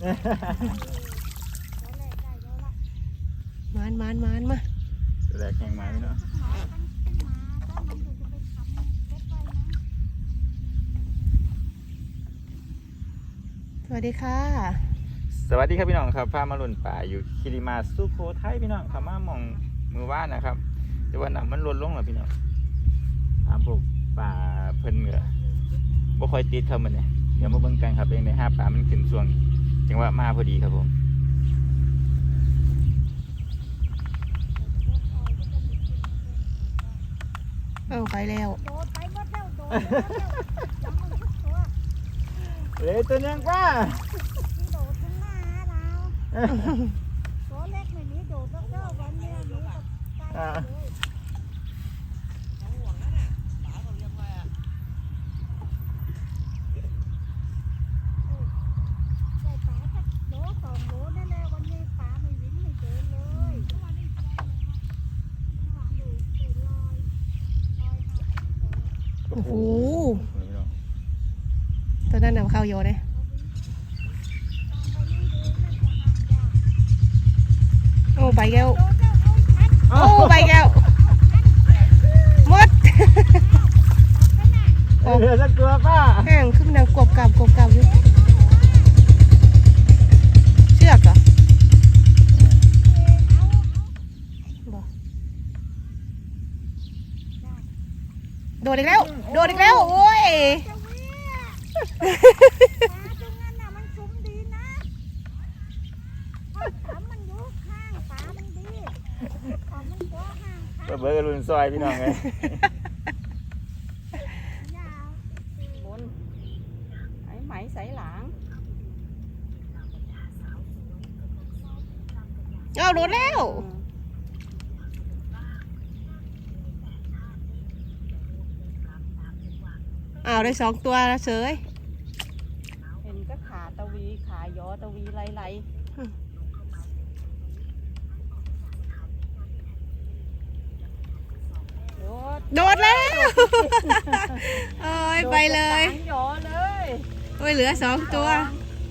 มานมานมานมาแรกแข่งมาพี่น้องสวัสดีค่ะ สวัสดีครับพี่น้องครับพามาลุ่นป่าอยู่คิริมาสุโขทัยพี่น้องครับมามองมือว่านนะครับ แต่ว่าน้ำมันลดลงแล้วพี่น้องตามพวกป่าเพิ่นเหนือบ่ค่อยติดครับมันเนี่ยเดี๋ยวมาเบิ่งกันครับเองในห้าป่ามันขึ้นช่วง จังหวะมาพอดีครับผมเออไปแล้วโดดไปหมดแล้วโดดไปหมดแล้วยังไม่ทุกตัวเฮ้ยตัวยังป้าที่โดดข้างหน้าเราตัวเล็กไม่มีโดดแล้วก็วันเนี้ยหนูกับไก่เลยได้ปลาสักโลสองโลนั่นแหละวันนี้ปลาไม่วิ่งไม่เดินเลยเมื่อวานนี้ปลาเลยนะเมื่อวานดูดูลอยลอยหาตัว โอ้โหพี่น้องตอนนั้นนำเข้าโยเลยโอ้ไปแก้วโดดแล้วโอ้ยชัดโอ้ไปแก้วหมดเอ้ยเหลือสักตัวป้าแห้งขึ้นดังกบกับกบกับอยู่เชือกเหรอบอกโดดอีกแล้ว โดดอีกแล้ว โอ้ย จะเวี่ยปลาตรงนั้นน่ะมันซุ้มดีนะเพราะถามมันอยู่ข้างปลามันดีของมันก็ห่างข้าง เบิร์กรุ่นซอยพี่น้องไงยาวบนไอ้ไหมใส่หลังเอาโดดแล้วอ้าวได้สองตัวแล้วเสยเห็นก็ขาตะวี ขายอตะวีไหลไหล อืม โดดโดดแล้วโอ้ยไปเลยโดดกลางยอเลยโอ้ยเหลือสองตัว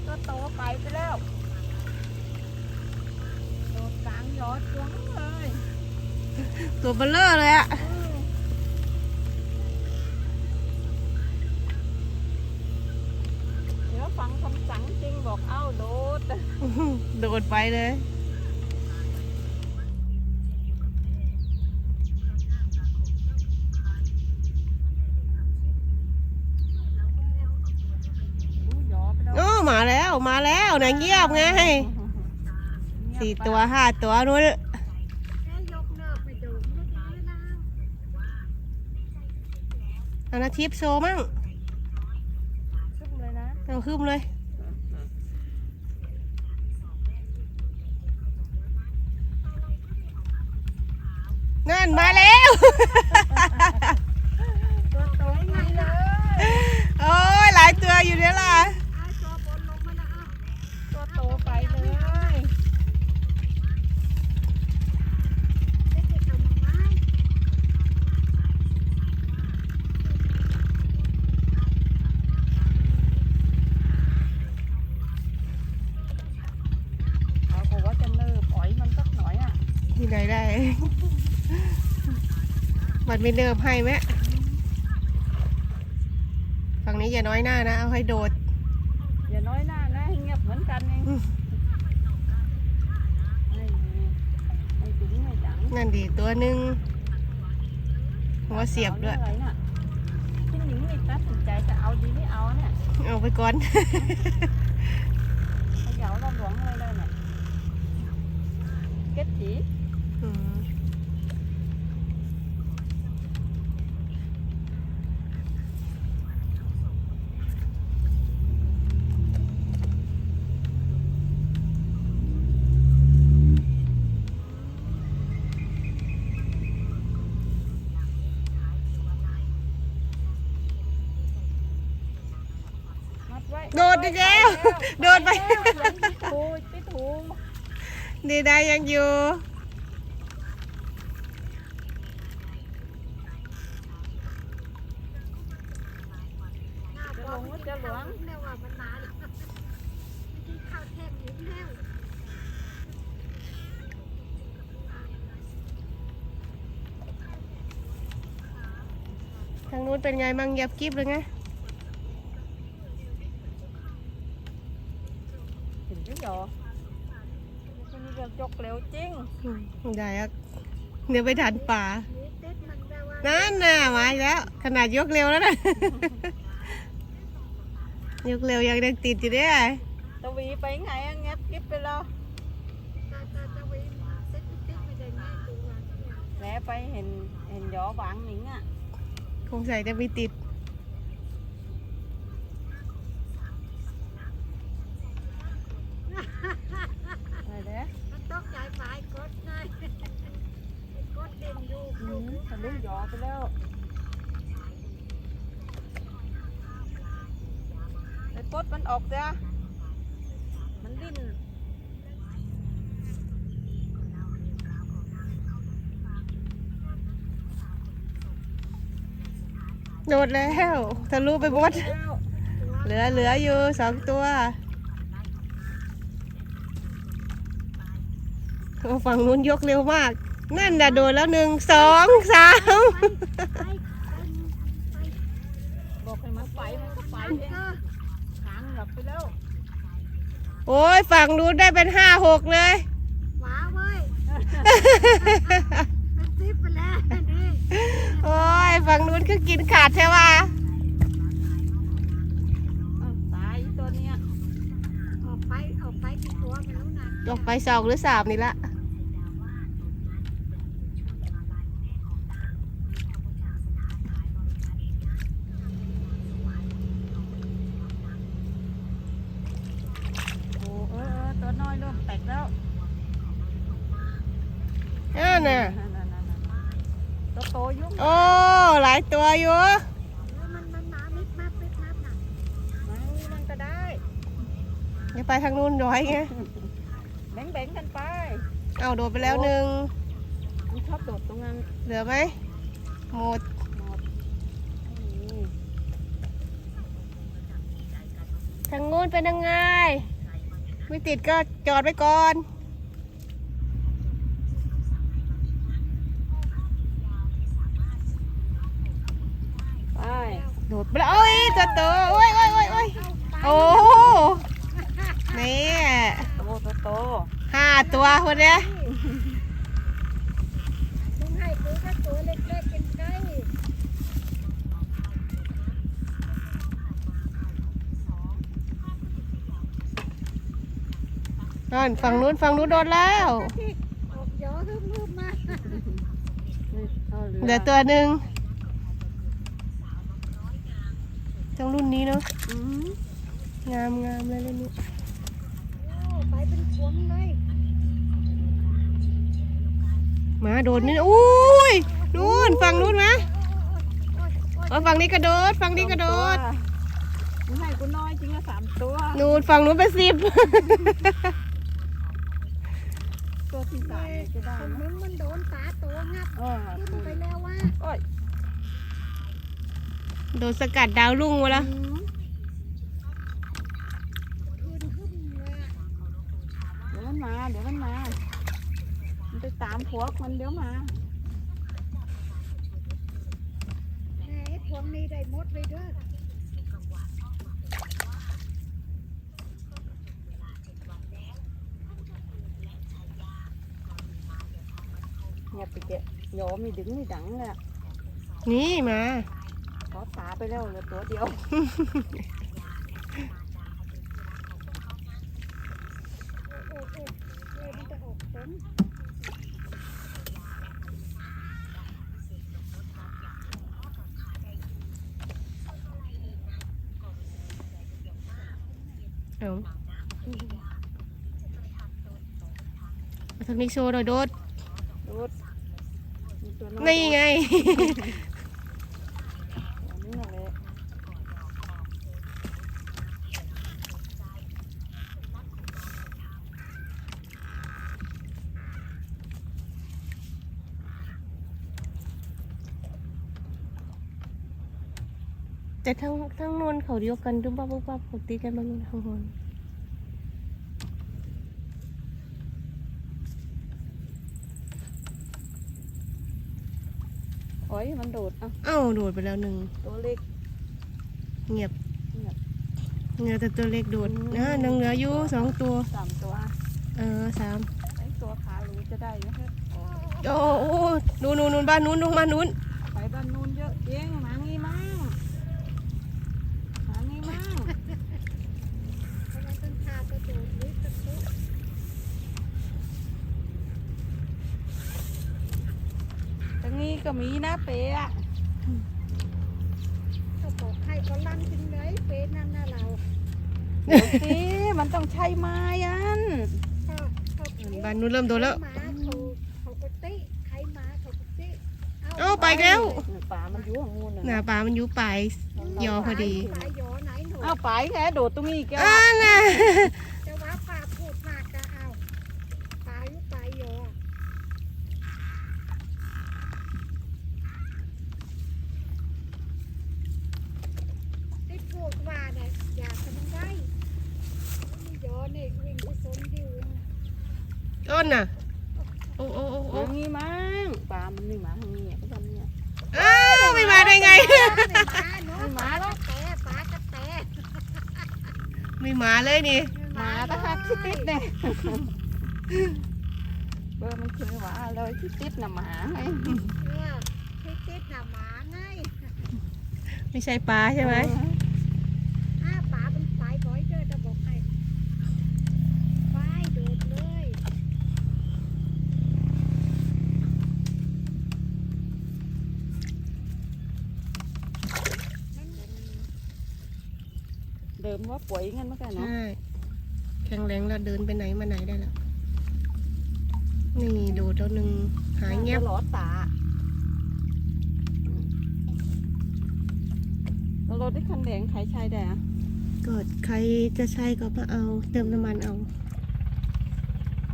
ก็โตไปไปแล้วโดดกลางยอจ้วงเลยตัวเบลเลอร์เลยอะเดี๋ยวฟังคำสั่งจริงบอกเอ้าโดด โดดไปเลย ดูยอไปแล้ว โอ้มาแล้วมาแล้ว นะเงียบไงสี่ตัวห้าตัวนู้นแค่ยกเนิบไปดูเมื่อกี้นะเอานาทิพย์โซมั่งซึมเลยนะเอาขึ้นเลยนั่นมาแล้วตัวโตไงเลยโอ้ยหลายตัวอยู่เนี่ยล่ะ ไอ้ตัวบนลงมาแล้วอะ ตัวโตไปเลย ได้เก็บเอามาไว้ เอาบอกว่าจะเนิบปล่อยมันสักหน่อยอะ ที่ไหนได้ มันไม่เนิบให้ไหมฝั่งนี้อย่าน้อยหน้านะ เอาให้โดด อย่าน้อยหน้านะให้เงียบเหมือนกันเองอืมไม่ไม่จุ๋งไม่จังนั่นดีตัวหนึ่งหัวเสียบด้วยอาอะไรน่ะพี่หนิงนี่ตัดสินใจจะเอาดีไม่เอาเนี่ย เอาไปก่อนเขย่าเราหลวงเลยเลยเนี่ยเก็ตจี โดดอีกแล้ว โดดไป ถูไปถูดีได้ยังอยู่ จะหลงก็จะหลงทบหินแล้วทางนู้นเป็นไงมั่งเงียบกริบเลยไง เห็นไหมหรอมันมี เรื่องจกเร็วจริงอืมได้อะเดี๋ยวไปทันป่ามีติดมันแต่ว่านั่นน่ะมาอีกแล้ว ขนาดยกเร็วแล้วนะยกเร็วยังเด็กติดอยู่เนี่ยตะวีไปไงอะเงียบกิ๊บไปแล้วตาตาตาวิติดติดไม่ได้ง่ายตัวเนี่ยแหลไปเห็นเห็นหยอบางหนิงอะคงใส่จะไม่ติด อะไรเด้อ มันตกใจไปกดไงกดเด่นอยู่ อืมทะ ลุหยอไปแล้วไอ้ปดมันออกจ้ะมันดิ้นโดดแล้วทะลุไปหมดเหลือเหลืออยู่สองตัวฝั่งนู้นยกเร็วมาก นั่นน่ะโดดแล้วหนึ่งสองสามไปไปไปบอกให้มันไปมันก็ไปมันเองก็หางหลับไปแล้วโอ้ยฝั่งนู้นได้เป็นห้าหกเลยหวาเว้ยเป็นซิปไปแล้วนี่โอ้ยฝั่งนู้นคือกินขาดใช่ปะอ้าวตายอีตัวเนี้ยออกไปออกไปกี่ตัวไม่รู้นะออกไปสองหรือสามนี่ละ โอ้เออเออตัวน้อยเริ่มแตกแล้ว นั่นน่ะ ๆๆตั วโตอยุ่งโอ้ หลายตัวอยู่แล้วมันมันมามิดมาปิดน้ำหนักมันมันก็ได้อย่าไปทางนู้นร้อยไง แบ่งแบ่งๆกันไป เอาโดดไปแล้วหนึ่งมันชอบโดดตรงนั้นเหลือไหมหมดหมดนี่ทางนู้นเป็นยังไง ไม่ติดก็จอดไว้ก่อน โดดไปแล้วโอ้ยตัวโตโอ้ยโอ้ยโอ้ยโอ้ยโอ้นี่โตโตโตห้าตัวคนเนี้ยมึงให้กูแค่ตัวเล็กๆกินไก่นั่นฝั่งนู้นฝั่งนู้นโดนแล้วที่ออกยอฮึ่มๆมานี่เอาเหลือตัวหนึ่ง ต้องรุ่นนี้เนาะอืมงามงามเลยรุ่นนี้โอ้ไปเป็นพวงเลยมาโดดนี่อุ้ยนู่นฝั่งนู้นมะโอ้ยโอ้ยเอาฝั่งนี้กระโดดฝั่งนี้กระโดดมึงให้กูน้อยจริงละสามตัวนู่นฝั่งนู้นเป็นสิบตัวที่สามนี่จะได้คนไหมมึงมันโดนตาโตงับเออขึ้นไปแล้วว่า โอ้ยโดนสกัดดาวรุ่งมาแล้วอืมขึ้นขึ้นเลยอะเดี๋ยวมันมา เดี๋ยวมันมา มันไปตามพวกมันเดี๋ยวมาแหมไอ้พวงนี้ได้หมดเลยเด้อเงียบไปเกะโยมมีดึงมีดังเลยอะนี่มา ขอตาไปแล้วเหลือตัวเดียวโอ้โอ้โอ้เลยมันจะออกผลเอาเอาทางนี้โชว์หน่อยโดดดูดมีตัวอยนี่ไง แต่ทั้งทั้งนวลเขาเดียวกันดุบบับบับบับเขาตีกันบ้างทั้งนวนโอ้ยมันโดดอะอ้าวโดดไปแล้วหนึ่งตัวเล็กเงียบเงียบแต่ตัวเล็กโดดนะนังเหลืออยู่สองตัวสามตัว เออสามตัวขาลุยจะได้ไหมโอ้โหนูนูนูบ้านนู้นลงมานู้น ก็มีนะเป๊ะอะเขาบอกให้ก็ลั่นถึงเลยเป็นนั่นน่ะเราเดี๋ยวสิมันต้องใช้ไม้อันถ้าเขาบ้านนู้นเริ่มโดนแล้วหมาเขาเขาก็ติใครหมาเขาก็ติเอ้าไปอีกแล้วป่ามันอยู่ของงูนหน้าปลามันอยู่ปลายยอพอดี ปลายยอไหนหนูเอาไปแค่โดดตรงนี้แกอ่าน่ะ จะว่าปลาพูดมากก็เอาปลาอยู่ปลายยอไอ้พวกว่าเนี่ย อยากจะมันได้มันยอเนี่ยวิ่งไปสนดิวน่ะต้นน่ะ โอ้โอ้โอ้หโอ้มางี้มั่งป่ามันไม่หมาทางนี้อะก็ทำเนี่ยอ้าวไม่มาได้ไงไม่มาเนาะแต่ปลากระแตไม่มาเลยนี่ หมาตะคักที่ติดเนี่ยเบอร์มันคือหมาเลยที่ติดน่ะหมาไงเนี่ยที่ติดน่ะหมาไงไม่ใช่ปลาใช่ไหมอ้า เดิมว่าป่วยงั้นเมื่อกันเนาะใช่แข็งแรงแล้วเดินไปไหนมาไหนได้แล้วนี่โดดแล้วหนึ่งหายเงียบหลอดตาแล้วรถที่คันแดงใครใช้ได้อะเกิดใครจะใช้ก็มาเอา เติมน้ำมันเอา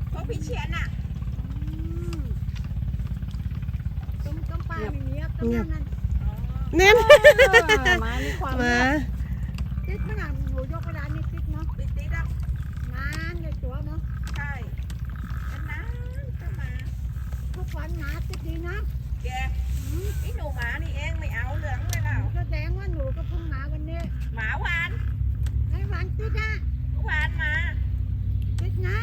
เพราะพี่เชียนอะอืมตรงตรงปลาไม่มีอะตรงนั้นนั่นเน้นมามีความมาติดมันอะหนูยกกระดานนี่ติดเนาะ ติดติดอะ นานเลยตัวเนาะ ใช่อันนั้นก็มา ทุกวันหมาติดดีนะแกไอหนูหมานี่เองไม่เอาเหลืองเลยเปล่าแสดงว่าหนูก็เพิ่งมาวันนี้ หมาหวาน ให้หวานติดนะหวานมาติดนะ